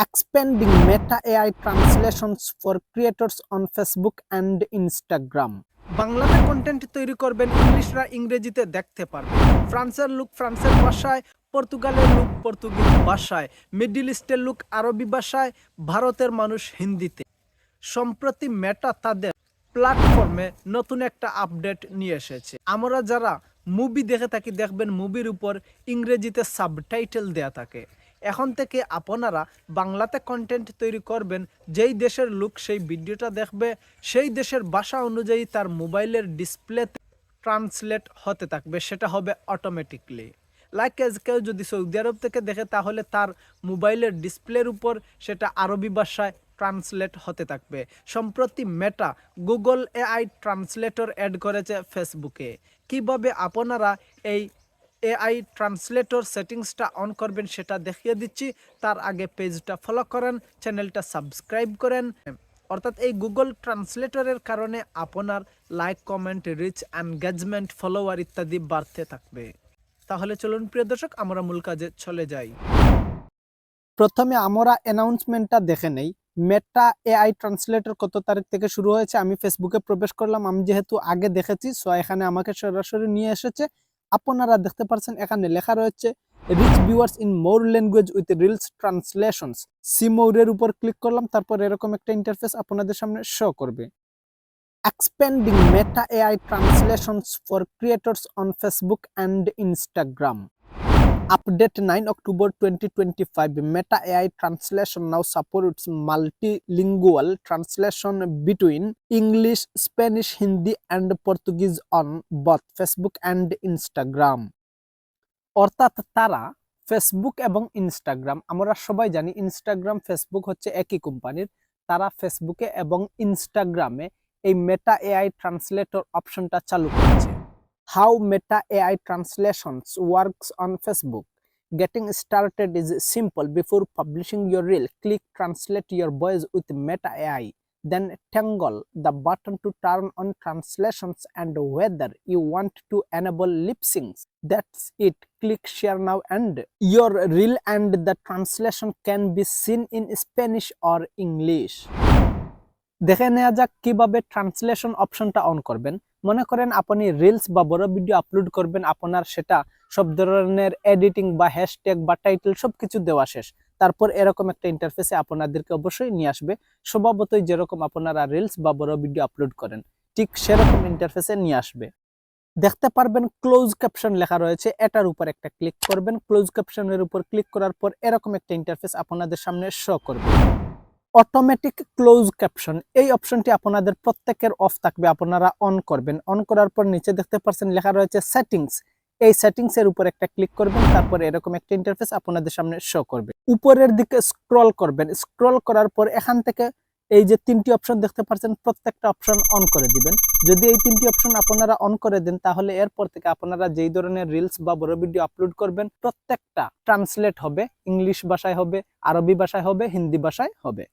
expanding Meta AI translations for creators on Facebook and Instagram. বাংলাতে content তৈরি করবেন ইংলিশরা ইংরেজিতে দেখতে পারবে। ফ্রান্সের লোক ফ্রান্সের ভাষায়, পর্তুগালের লোক পর্তুগিজ ভাষায়, মিডল ইস্টের লোক আরবি ভাষায়, ভারতের মানুষ হিন্দিতে। সম্প্রতি মেটা তাদের প্ল্যাটফর্মে নতুন একটা আপডেট নিয়ে এসেছে। আমরা যারা মুভি দেখে থাকি, দেখবেন মুভির উপর ইংরেজিতে সাবটাইটেল দেয়া থাকে। এখন থেকে আপনারা বাংলাতে কন্টেন্ট তৈরি করবেন, যেই দেশের লোক সেই ভিডিওটা দেখবে, সেই দেশের ভাষা অনুযায়ী তার মোবাইলের ডিসপ্লেতে ট্রান্সলেট হতে থাকবে, সেটা হবে অটোমেটিকলি লাইক এজ কেউ যদি সৌদি আরব থেকে দেখে, তাহলে তার মোবাইলের ডিসপ্লের উপর সেটা আরবি ভাষায় ট্রান্সলেট হতে থাকবে। সম্প্রতি Meta Google AI translator add করেছে ফেসবুকে কীভাবে আপনারা এই এআই ট্রান্সলেটর সেটিংসটা অন করবেন, সেটা দেখিয়ে দিচ্ছি। তার আগে পেজটা ফলো করেন চ্যানেলটা সাবস্ক্রাইব করেন। অর্থাৎ এই গুগল ট্রান্সলেটরের কারণে আপনার like comment reach engagement follower ইত্যাদি বাড়তে থাকবে। তাহলে চলুন প্রিয় দর্শক, আমরা মূল কাজে চলে যাই। প্রথমে আমরা অ্যানাউন্সমেন্টটা দেখে নেই। মেটা এআই ট্রান্সলেটর কত তারিখ থেকে শুরু হয়েছে? আমি ফেসবুকে প্রবেশ করলাম। আমি যেহেতু আগে দেখেছি সো এখানে আমাকে সরাসরি নিয়ে এসেছে। আপনারা দেখতে পাচ্ছেন এখানে লেখা রয়েছে reach viewers in more language with reels translations see মৌরের উপর ক্লিক করলাম, তারপর এরকম একটা ইন্টারফেস আপনাদের সামনে শো করবে expanding Meta AI translations for creators on Facebook and Instagram. Update nine October twenty twenty five Meta AI translation now supports multilingual translation between English Spanish Hindi and Portuguese on both Facebook and Instagram অর্থাৎ তারা Facebook এবং Instagram আমরা সবাই জানি Instagram Facebook হচ্ছে একই কোম্পানির। তারা ফেসবুকে এবং ইনস্টাগ্রামে এই মেটা এআই ট্রান্সলেটর অপশনটা চালু করেছে। How Meta AI translations works on Facebook getting started is simple before publishing your reel click translate your voice with Meta AI then tangle the button to turn on translations and whether you want to enable lip syncs. That's it. Click share now and your reel and the translation can be seen in Spanish or English. দেখে নেওয়া যাক কীভাবে translation অপশনটা on করবেন মনে করেন আপনি reels বা বড় ভিডিও আপলোড করবেন, আপনার সেটা সব ধরনের এডিটিং বা হ্যাশট্যাগ বা টাইটেল সবকিছু দেওয়া শেষ। তারপর এরকম একটা ইন্টারফেসে আপনাদেরকে অবশ্যই নিয়ে আসবে। স্বভাবতই যেরকম আপনারা রিলস বা বড় ভিডিও আপলোড করেন, ঠিক সেরকম ইন্টারফেসে নিয়ে আসবে। দেখতে পারবেন ক্লোজ ক্যাপশন লেখা রয়েছে, এটার উপর একটা ক্লিক করবেন। ক্লোজ ক্যাপশনের উপর ক্লিক করার পর এরকম একটা ইন্টারফেস আপনাদের সামনে শো করবে। অটোমেটিক ক্লোজ ক্যাপশন এই অপশনটি আপনাদের প্রত্যেকের অফ থাকবে, আপনারা অন করবেন। অন করার পর নিচে দেখতে পাচ্ছেন লেখা রয়েছে সেটিংস এই সেটিংস এর উপর একটা ক্লিক করবেন, তারপর এরকম একটা ইন্টারফেস আপনাদের সামনে শো করবে। উপরের দিকে স্ক্রল করবেন। স্ক্রল করার পর এখান থেকে এই যে তিনটি অপশন দেখতে পাচ্ছেন প্রত্যেকটা অপশন অন করে দিবেন। যদি এই তিনটি অপশন আপনারা অন করে দেন, তাহলে এরপর থেকে আপনারা যেই ধরনের রিলস বা বড় ভিডিও আপলোড করবেন, প্রত্যেকটা ট্রান্সলেট হবে। ইংলিশ ভাষায় হবে, আরবি ভাষায় হবে, হিন্দি ভাষায় হবে।